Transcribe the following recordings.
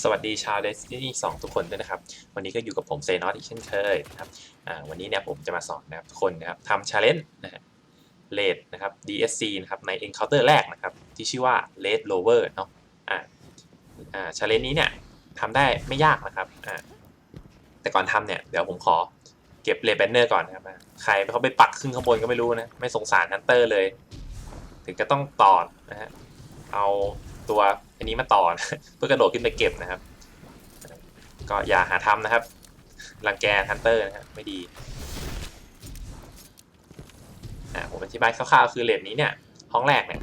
สวัสดีชาว Destiny 2 ทุกคนด้วยนะครับ วันนี้ก็อยู่กับผมเซนอสอีกเช่นเคยนะครับวันนี้เนี่ยผมจะมาสอนนะครับทุกคนนะครับทำ challenge นะฮะ Raid นะครับ DSC นะครับใน Encounter แรกนะครับที่ชื่อว่า Raid Rover เนาะอ่าอ่า challenge นี้เนี่ยทำได้ไม่ยากนะครับอ่าแต่ก่อนทำเนี่ยเดี๋ยวผมขอเก็บ Raid Banner ก่อนนะครับใครเขาไปปักขึ้นข้างบนก็ไม่รู้นะ ไม่สงสารฮันเตอร์เลย ถึงจะต้องต่อนะฮะเอา ตัวอันนี้มาต่อนะเพื่อกระโดดขึ้นไปเก็บนะครับ ก็อย่าหาทำนะครับรังแกฮันเตอร์นะครับไม่ดีอ่าผมอธิบายคร่าวๆคือเลนนี้เนี่ยห้องแรกเนี่ย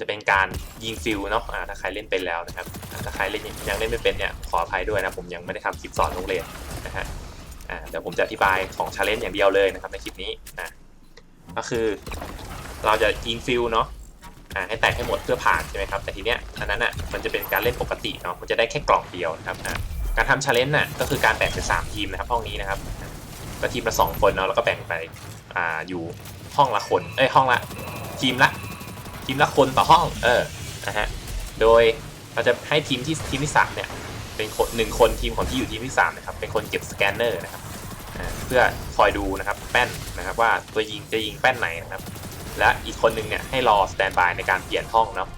จะเป็นการยิงฟิลเนาะถ้าใครเล่นเป็นแล้วนะครับถ้าใครเล่นยังเล่นไม่เป็นเนี่ยขออภัยด้วยนะผมยังไม่ได้ทำคลิปสอนลงเลนนะฮะเดี๋ยวผมจะอธิบายของชาเลนจ์อย่างเดียวเลยนะครับในคลิปนี้นะก็คือเราจะยิงฟิลเนาะ อ่าให้แตกให้หมดเพื่อผ่านใช่ไหมครับแต่ทีเนี้ยอันนั้นอะมันจะเป็นการเล่นปกติเนาะมันจะได้แค่กล่องเดียวนะครับอ่าการทำชาเลนจ์น่ะก็คือการแบ่งเป็นสามทีมนะครับห้องนี้นะครับก็ทีมละสองคนเนาะแล้วก็แบ่งไปอ่าอยู่ห้องละคนเอ้ยห้องละทีมละทีมละคนต่อห้องเออนะฮะโดยเราจะให้ทีมที่ทีมที่สามเนี่ยเป็นคนหนึ่งคนทีมของที่อยู่ทีมที่สามนะครับเป็นคนเก็บสแกนเนอร์นะครับเพื่อคอยดูนะครับแป้นนะครับว่าตัวยิงจะยิงแป้นไหนนะครับ และอีกคนหนึ่งเนี่ยให้รอสแตนบายในการเปลี่ยนห้องเนาะ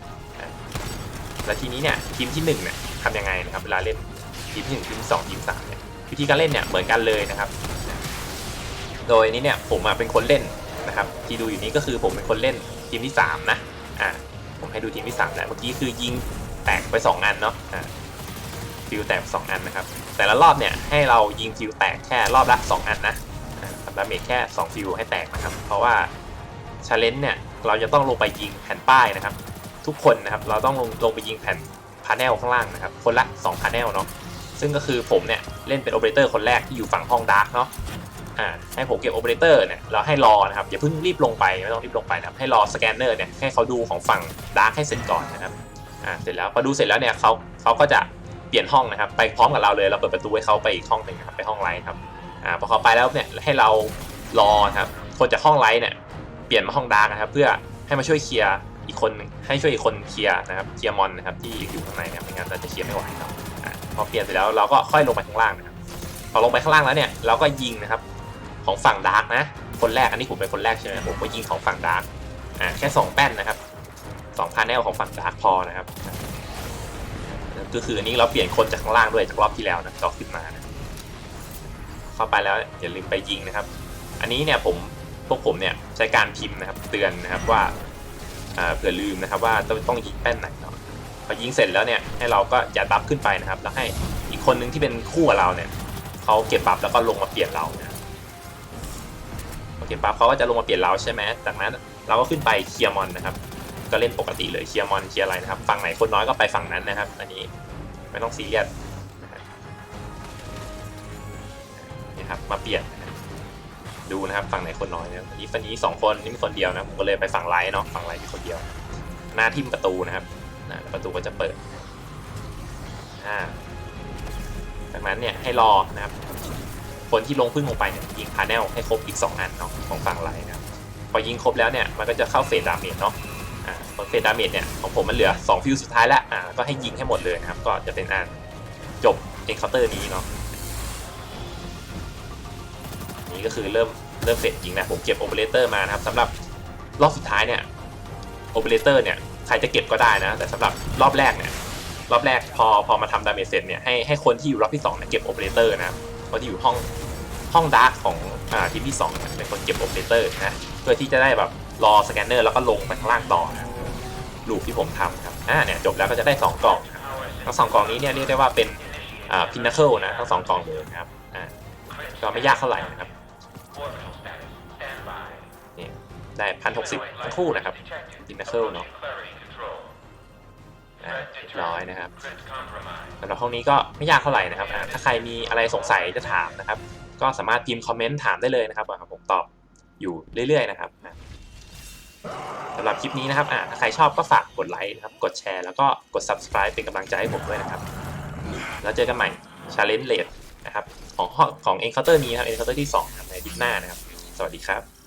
แล้วทีนี้เนี่ยทีมที่หนึ่งเนี่ยทำยังไงนะครับเวลาเล่นทีมที่หนึ่งทีมสองทีมสามเนี่ยวิธีการเล่นเนี่ยเหมือนกันเลยนะครับ โดยนี้เนี่ยผมเป็นคนเล่นนะครับที่ดูอยู่นี้ก็คือผมเป็นคนเล่นทีมที่สามนะอ่าผมให้ดูทีมที่สามแล้วเมื่อกี้คือยิงแตกไปสองอันเนาะอ่าฟิวแตกสองอันนะครับ แต่ละรอบเนี่ยให้เรายิงฟิวแตกแค่รอบละสองอันนะทำดาเมจแค่สองฟิวให้แตกนะครับ เพราะว่า ชาเลนจ์เนี่ยเราจะต้องลงไปยิงแผ่นป้ายนะครับ ทุกคนนะครับเราต้องลงลงไปยิงแผ่นพาร์เนลข้างล่างนะครับคนละ2พาร์เนลเนาะซึ่งก็คือผมเนี่ยเล่นเป็นโอเปอเรเตอร์คนแรกที่อยู่ฝั่งห้องดาร์กเนาะอ่าให้ผมเก็บโอเปอเรเตอร์เนี่ยเราให้รอนะครับอย่าเพิ่งรีบลงไปไม่ต้องรีบลงไปนะครับให้รอสแกนเนอร์เนี่ยให้เขาดูของฝั่งดาร์กให้เสร็จก่อนนะครับอ่าเสร็จแล้วพอดูเสร็จแล้วเนี่ยเขาเขาก็จะเปลี่ยนห้องนะครับไปพร้อมกับเราเลยเราเปิดประตูให้เขาไปอีกห้องหนึ่งครับไปห้องไลท์ครับอ่าพอเขาไปแล้วเนี่ยให้เรารอครับคนจากห้องไลท์เนี่ย ปลี่ยนมาห้องดาร์กนะครับ เพื่อให้มาช่วยเคลียร์อีกคนให้ช่วยอีกคนเคลียร์นะครับเคลียร์มอนนะครับที่อยู่ข้างในนะครับไม่งั้นเราจะเคลียร์ไม่ไหวครับพอเปลี่ยนเสร็จแล้วเราก็ค่อยลงไปข้างล่างนะครับพอลงไปข้างล่างแล้วเนี่ยเราก็ยิงนะครับของฝั่งดาร์กนะคนแรกอันนี้ผมเป็นคนแรกใช่ไหมผมก็ยิงของฝั่งดาร์กอ่าแค่สองแป้นนะครับสองพาร์เนลของฝั่งดาร์กพอนะครับก็คืออันนี้เราเปลี่ยนคนจากข้างล่างด้วยจากรอบที่แล้วนะจอขึ้นมานะเข้าไปแล้วอย่าลืมไปยิงนะครับ อันนี้เนี่ยผม พวกผมเนี่ยใช้การพิมพ์นะครับเตือนนะครับว่าเผื่อลืมนะครับว่าต้องต้องยิงแป้นไหนเนาะพอยิงเสร็จแล้วเนี่ยให้เราก็อยัดบัฟขึ้นไปนะครับ แล้วให้อีกคนนึงที่เป็นคู่กับเราเนี่ยเขาเก็บบัฟแล้วก็ลงมาเปลี่ยนเราเนะครับพอเก็บบัฟเขาก็จะลงมาเปลี่ยนเราใช่ไหมจากนั้นเราก็ขึ้นไปเคลียร์มอนนะครับ ก็เล่นปกติเลยเคลียร์มอนเคลียร์อะไรนะครับฝั่งไหนคนน้อยก็ไปฝั่งนั้นนะครับ อันนี้ไม่ต้องซีเรียสนะครับนี่ครับมาเปลี่ยน ดูนะครับฝั่งไหนคนน้อยนะครับอันนี้ฝั่งนี้สองคนนี่มีคนเดียวนะผมก็เลยไปฝั่งไลท์เนาะฝั่งไลท์มีคนเดียว หน้าทิมประตูนะครับนะประตูก็จะเปิดอ่าจากนั้นเนี่ยให้รอนะครับ คนที่ลงพึ่งลงไปเนี่ยยิงพาแนลให้ครบอีก 2 อันเนาะของฝั่งไลท์นะครับพอยิงครบแล้วเนี่ยมันก็จะเข้าเฟสดาเมจเนาะอ่าเฟสดาเมจเนี่ยของผมมันเหลือ 2 ฟิวสุดท้ายแล้วอ่าก็ให้ยิงให้หมดเลยนะครับ ก็จะเป็นอันจบเอ็นเคาน์เตอร์นี้เนาะ นี่ก็คือเริ่มเริ่มเสร็จจริงนะผมเก็บโอเปอเรเตอร์มานะครับสำหรับรอบสุดท้ายเนี่ยโอเปอเรเตอร์เนี่ยใครจะเก็บก็ได้นะ แต่สำหรับรอบแรกเนี่ยรอบแรกพอพอมาทำดาเมจเสร็จเนี่ยให้ให้คนที่อยู่รอบที่2เนี่ยเก็บโอเปอเรเตอร์นะคนที่อยู่ห้องห้องดาร์กของอ่าทีมที่2เนี่ยเป็นคนเก็บโอเปอเรเตอร์นะเพื่อที่จะได้แบบรอสแกนเนอร์แล้วก็ลงไปข้างล่างต่อนะลูปที่ผมทำครับอ่าเนี่ยจบแล้วก็จะได้สองกล่องทั้งสองกล่องนี้เนี่ยเรียกได้ว่าเป็นอ่าพินาเคิลนะทั้งสองกล่องเลยนะครับอ่าก็ไม่ยากเท่าไหร่นะครับ นี่ได้พันหกสิบทั้งคู่นะครับดินาเคิลเนาะอ่าเรียบร้อยนะครับสำหรับห้องนี้ก็ไม่ยากเท่าไหร่นะครับ ถ้าใครมีอะไรสงสัยจะถามนะครับ ก็สามารถพิมพ์คอมเมนต์ถามได้เลยนะครับผมตอบอยู่เรื่อยๆนะครับสำหรับคลิปนี้นะครับถ้าใครชอบก็ฝากกดไลค์นะครับ กดแชร์แล้วก็กด subscribe เป็นกำลังใจให้ผมด้วยนะครับ แล้วเจอกันใหม่ Challenge Rate นะครับของของ Encounter นี้นะครับเคาน์เตอร์ที่2ครับในดิปหน้านะครับ สวัสดีครับ